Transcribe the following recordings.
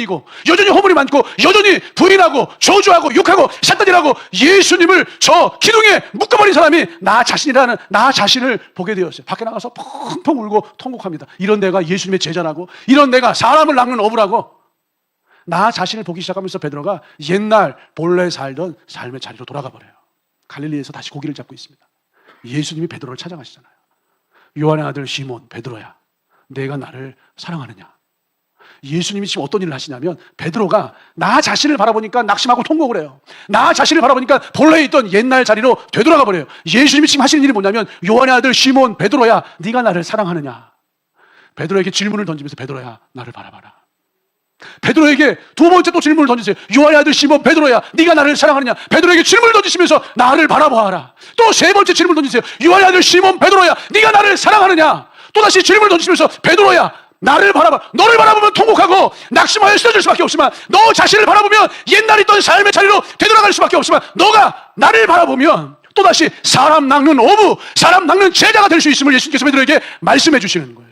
죄인이고 여전히 허물이 많고 여전히 부인하고 저주하고 욕하고 샷단이라고 예수님을 저 기둥에 묶어버린 사람이 나 자신이라는 나 자신을 보게 되었어요. 밖에 나가서 펑펑 울고 통곡합니다. 이런 내가 예수님의 제자라고 이런 내가 사람을 낚는 어부라고 나 자신을 보기 시작하면서 베드로가 옛날 본래 살던 삶의 자리로 돌아가 버려요. 갈릴리에서 다시 고기를 잡고 있습니다. 예수님이 베드로를 찾아가시잖아요. 요한의 아들 시몬 베드로야, 내가 나를 사랑하느냐? 예수님이 지금 어떤 일을 하시냐면 베드로가 나 자신을 바라보니까 낙심하고 통곡을 해요. 나 자신을 바라보니까 본래 있던 옛날 자리로 되돌아가 버려요. 예수님이 지금 하시는 일이 뭐냐면 요한의 아들 시몬 베드로야, 네가 나를 사랑하느냐? 베드로에게 질문을 던지면서 베드로야, 나를 바라봐라. 베드로에게 두 번째 또 질문을 던지세요. 요한의 아들 시몬 베드로야, 네가 나를 사랑하느냐? 베드로에게 질문을 던지시면서 나를 바라보아라. 또 세 번째 질문을 던지세요. 요한의 아들 시몬 베드로야, 네가 나를 사랑하느냐? 또 다시 질문을 던지시면서 베드로야, 나를 바라봐. 너를 바라보면 통곡하고 낙심하여 쓰러질 수밖에 없지만 너 자신을 바라보면 옛날 있던 삶의 자리로 되돌아갈 수밖에 없지만 너가 나를 바라보면 또다시 사람 낚는 어부, 사람 낚는 제자가 될 수 있음을 예수님께서 베드로에게 말씀해 주시는 거예요.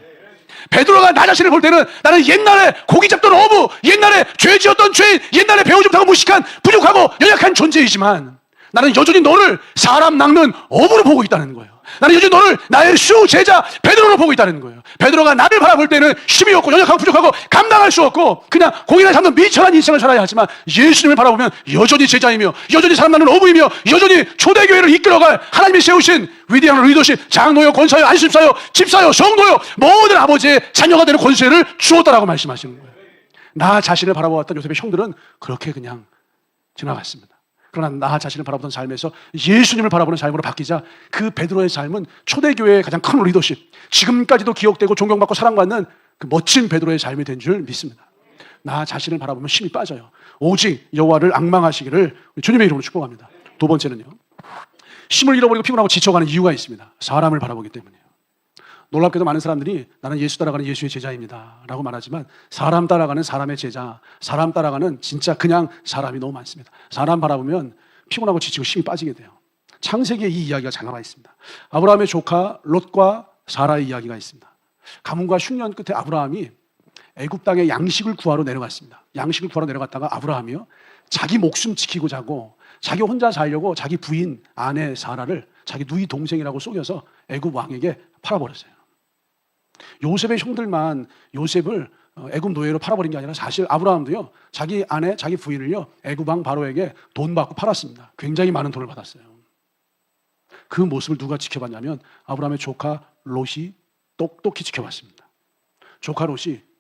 베드로가 나 자신을 볼 때는 나는 옛날에 고기 잡던 어부, 옛날에 죄 지었던 죄인, 옛날에 배우지 못하고 무식한 부족하고 연약한 존재이지만 나는 여전히 너를 사람 낚는 어부로 보고 있다는 거예요. 나는 여전히 너를 나의 수 제자 베드로로 보고 있다는 거예요. 베드로가 나를 바라볼 때는 힘이 없고 연약하고 부족하고 감당할 수 없고 그냥 고기나 잡는 미천한 인생을 살아야 하지만 예수님을 바라보면 여전히 제자이며 여전히 사람 낚는 어부이며 여전히 초대교회를 이끌어갈 하나님이 세우신 위대한 리더십 장로요 권사요 안심사요 집사요 성도요 모든 아버지의 자녀가 되는 권세를 주었다라고 말씀하시는 거예요. 나 자신을 바라보았던 요셉의 형들은 그렇게 그냥 지나갔습니다. 그러나 나 자신을 바라보던 삶에서 예수님을 바라보는 삶으로 바뀌자 그 베드로의 삶은 초대교회의 가장 큰 리더십, 지금까지도 기억되고 존경받고 사랑받는 그 멋진 베드로의 삶이 된 줄 믿습니다. 나 자신을 바라보면 힘이 빠져요. 오직 여호와를 악망하시기를 주님의 이름으로 축복합니다. 두 번째는요. 힘을 잃어버리고 피곤하고 지쳐가는 이유가 있습니다. 사람을 바라보기 때문이에요. 놀랍게도 많은 사람들이 나는 예수 따라가는 예수의 제자입니다. 라고 말하지만 사람 따라가는 사람의 제자, 사람 따라가는 진짜 그냥 사람이 너무 많습니다. 사람 바라보면 피곤하고 지치고 힘이 빠지게 돼요. 창세기에 이 이야기가 잘 나와 있습니다. 아브라함의 조카 롯과 사라의 이야기가 있습니다. 가문과 흉년 끝에 아브라함이 애굽 땅에 양식을 구하러 내려갔습니다. 양식을 구하러 내려갔다가 아브라함이요. 자기 목숨 지키고 자고 자기 혼자 살려고 자기 부인 아내 사라를 자기 누이 동생이라고 속여서 애굽 왕에게 팔아버렸어요. 요셉의 형들만 요셉을 어, 애굽 노예로 팔아버린 게 아니라 사실 아브라함도요 자기 아내 자기 부인을요 애굽 왕 바로에게 돈 받고 팔았습니다. 굉장히 많은 돈을 받았어요. 그 모습을 누가 지켜봤냐면 아브라함의 조카 롯이 똑똑히 지켜봤습니다. 조카 롯이